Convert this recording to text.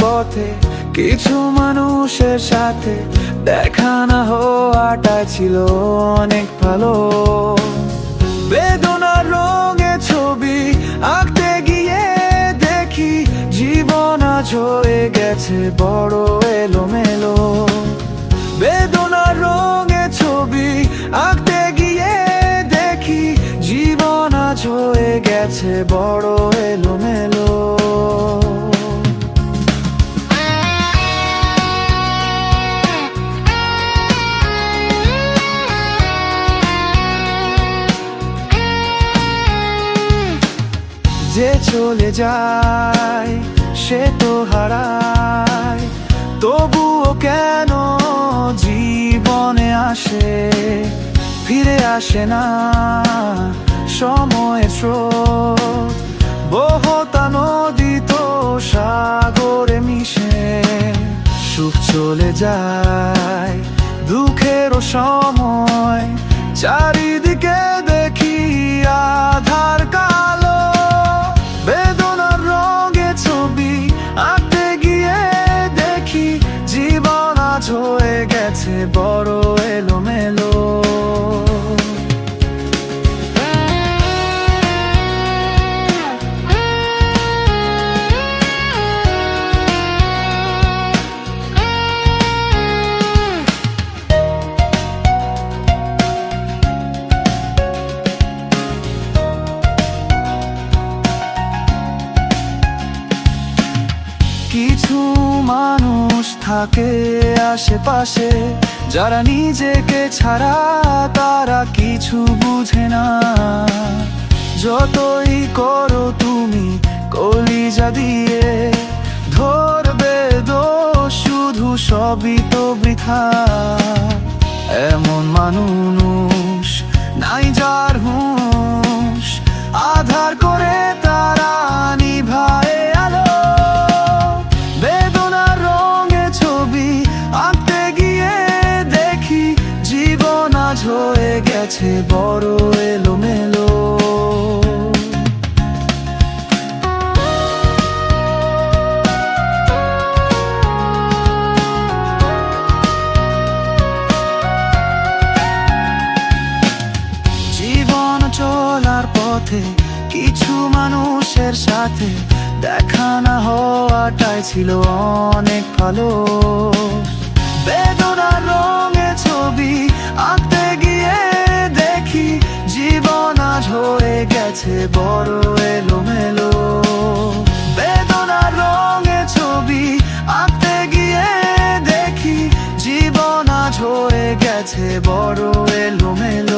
পথে কিছু মানুষের সাথে দেখা না হওয়াটা ছিল অনেক ভালো। বেদনার রঙে ছবি আঁকতে গিয়ে দেখি জীবন আজ হয়ে গেছে বড় এলোমেলো। বেদনার রঙে ছবি আঁকতে গিয়ে দেখি জীবন আজ হয়ে গেছে বড় এলোমেলো। যে চলে যায়, সে তো হারায়। তবুও কেন জীবনে আসে, ফিরে আসে না সময়ের স্রোত? বহতা নদী তো সাগরে মিশে, সুখ চলে যায় দুঃখেরও সময়। চারিদিকে গেছে বড় এলোমেলো। কিছু মানুষ থাকে আশেপাশে, যারা নিজেকে ছাড়া তারা কিছু বুঝে না। যতই করো তুমি কলিজা দিয়ে, ধরবে দোষ শুধু সবই তো বৃথা। এমন মানুষ নাই যার হুঁশ, আধার করে বড় এলোমেলো। জীবন চলার পথে কিছু মানুষের সাথে দেখা না হওয়াটাই ছিল অনেক ভালো। বেদনার গেছে বড় এলো মেলো বেদনার রঙে ছবি আঁকতে গিয়ে দেখি, জীবন আজ হয়ে গেছে বড় এলোমেলো।